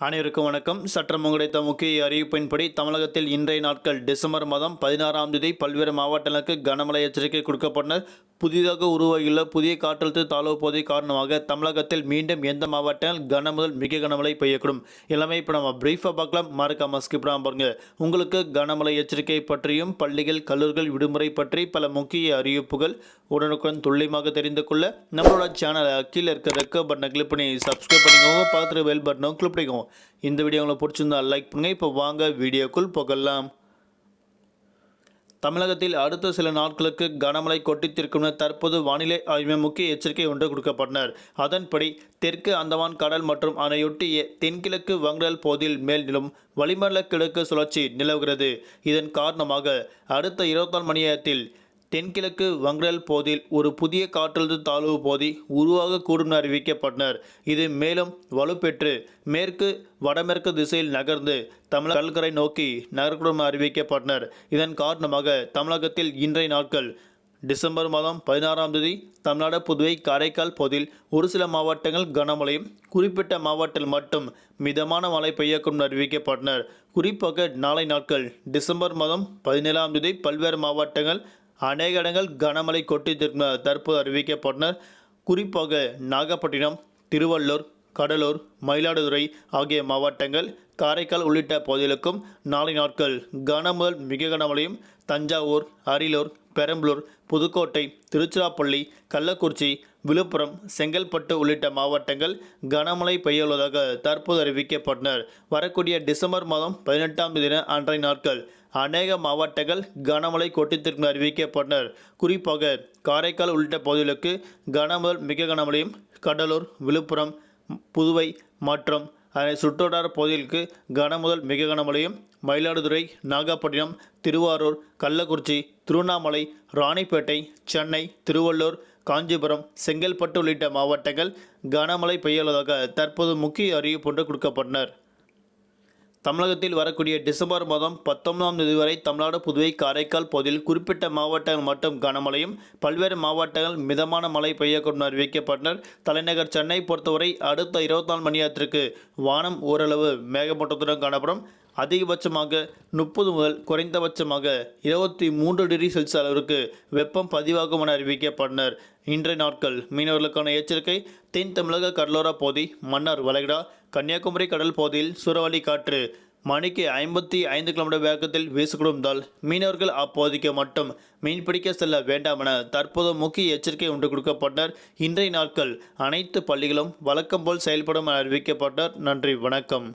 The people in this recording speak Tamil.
அனைவருக்கும் வணக்கம். சற்றம் கிடைத்த முக்கிய அறிவிப்பின்படி தமிழகத்தில் இன்றைய நாட்கள் டிசம்பர் மாதம் பதினாறாம் தேதி பல்வேறு மாவட்டங்களுக்கு கனமழை எச்சரிக்கை கொடுக்கப்பட்டனர் புதிதாக உருவாகியுள்ள புதிய காற்றழுத்த தாழ்வு பகுதி காரணமாக தமிழகத்தில் மீண்டும் எந்த மாவட்டங்கள் கன முதல் மிக கனமழை பெய்யக்கூடும்? எல்லாமே இப்போ நம்ம பிரீஃபாக பார்க்கலாம். மறக்காம ஸ்கிப் பாருங்க. உங்களுக்கு கனமழை எச்சரிக்கை பற்றியும் பள்ளிகள் கல்லூரிகள் விடுமுறை பற்றி பல முக்கிய அறிவிப்புகள் உடனுக்குடன் துல்லியமாக தெரிந்து கொள்ள நம்மளோட சேனலை கீழே இருக்க ரெக்க பட்டனை கிளிக் பண்ணி சப்ஸ்கிரைப் பண்ணிக்கோங்க. பார்த்துட்டு பெல் பட்டனும் கிளிக் பண்ணிக்கோங்க. இந்த வீடியோ உங்களுக்கு பிடிச்சிருந்தா லைக் பண்ணுங்க. இப்போ வாங்க வீடியோக்குள் போகலாம். தமிழகத்தில் அடுத்த சில நாட்களுக்கு கனமழை கொட்டித்திருக்கும் தற்போது வானிலை ஆய்வு முக்கிய எச்சரிக்கை ஒன்று கொடுக்கப்பட்டனர். அதன்படி தெற்கு அந்தமான் கடல் மற்றும் அதனையொட்டிய தென்கிழக்கு வங்கடல் போதில் மேல் நிலும் வளிமண்டல கிழக்கு சுழற்சி நிலவுகிறது. இதன் காரணமாக அடுத்த இருபத்தாறு மணி நேரத்தில் தென்கிழக்கு வங்கடல் போதில் ஒரு புதிய காற்றழுத்த தாழ்வு போதி உருவாகக்கூடும் என அறிவிக்கப்பட்டனர். இது மேலும் வலுப்பெற்று மேற்கு வடமேற்கு திசையில் நகர்ந்து தமிழக கடற்கரை நோக்கி நகரக்கூடும் அறிவிக்கப்பட்டனர். இதன் காரணமாக தமிழகத்தில் இன்றைய நாட்கள் டிசம்பர் மாதம் பதினாறாம் தேதி தமிழ்நாடு புதுவை காரைக்கால் பகுதியில் ஒரு சில மாவட்டங்கள் கனமழையும் குறிப்பிட்ட மாவட்டத்தில் மட்டும் மிதமான மழை பெய்யக்கும் அறிவிக்கப்பட்டனர். குறிப்பாக நாளை நாட்கள் டிசம்பர் மாதம் பதினேழாம் தேதி பல்வேறு மாவட்டங்கள் அநேக இடங்கள் கனமழை கொட்டி திரும்ப தற்போது அறிவிக்கப்பட்டனர். குறிப்பாக நாகப்பட்டினம் திருவள்ளூர் கடலூர் மயிலாடுதுறை ஆகிய மாவட்டங்கள் காரைக்கால் உள்ளிட்ட பகுதிகளுக்கும் நாளை நாட்கள் கனமுதல் மிக கனமழையும் தஞ்சாவூர் அரியலூர் பெரம்பலூர் புதுக்கோட்டை திருச்சிராப்பள்ளி கள்ளக்குறிச்சி விழுப்புரம் செங்கல்பட்டு உள்ளிட்ட மாவட்டங்கள் கனமழை பெய்யுள்ளதாக தற்போது அறிவிக்கப்பட்டனர். வரக்கூடிய டிசம்பர் மாதம் பதினெட்டாம் தேதி அன்றைய நாட்கள் அநேக மாவட்டங்கள் கனமழை கொட்டித்திற்கு அறிவிக்கப்பட்டனர். குறிப்பாக காரைக்கால் உள்ளிட்ட பகுதிகளுக்கு கனமுதல் மிக கனமழையும் கடலூர் விழுப்புரம் புதுவை மற்றும் அதனை சுற்றுவட்டார பகுதிகளுக்கு கனமுதல் மிக கனமழையும் மயிலாடுதுறை நாகப்பட்டினம் திருவாரூர் கள்ளக்குறிச்சி திருவண்ணாமலை ராணிப்பேட்டை சென்னை திருவள்ளூர் காஞ்சிபுரம் செங்கல்பட்டு உள்ளிட்ட மாவட்டங்கள் கனமழை பெய்யுள்ளதாக தற்போது முக்கிய அறிவிப்பு ஒன்று கொடுக்கப்பட்டனர். தமிழகத்தில் வரக்கூடிய டிசம்பர் மாதம் பத்தொன்பதாம் தேதி வரை தமிழ்நாடு புதுவை காரைக்கால் பகுதியில் குறிப்பிட்ட மாவட்டங்கள் மட்டும் கனமழையும் பல்வேறு மாவட்டங்கள் மிதமான மழை பெய்யக்கூடும் அறிவிக்கப்பட்டனர். தலைநகர் சென்னை பொறுத்தவரை அடுத்த இருபத்தி நாலு மணி நேரத்திற்கு வானம் ஓரளவு மேகமூட்டத்துடன் காணப்படும். அதிகபட்சமாக முப்பது முதல் குறைந்தபட்சமாக இருபத்தி மூன்று டிகிரி செல்சியஸ் அளவிற்கு வெப்பம் பதிவாகும் என அறிவிக்கப்பட்டனர். இன்றைய நாட்கள் மீனவர்களுக்கான எச்சரிக்கை தென் தமிழக கடலோரா பகுதி மன்னார் வளைகுடா கன்னியாகுமரி கடல் பகுதியில் சூறாவளி காற்று மணிக்கு ஐம்பத்தி ஐந்து கிலோமீட்டர் வேகத்தில் வீசக்கூடும்தால் மீனவர்கள் அப்போதைக்கு மட்டும் மீன்பிடிக்க செல்ல வேண்டாம் என தற்போது முக்கிய எச்சரிக்கை ஒன்று கொடுக்கப்பட்டனர். இன்றைய நாட்கள் அனைத்து பள்ளிகளும் வழக்கம் போல் செயல்படும் என அறிவிக்கப்பட்டனர். நன்றி வணக்கம்.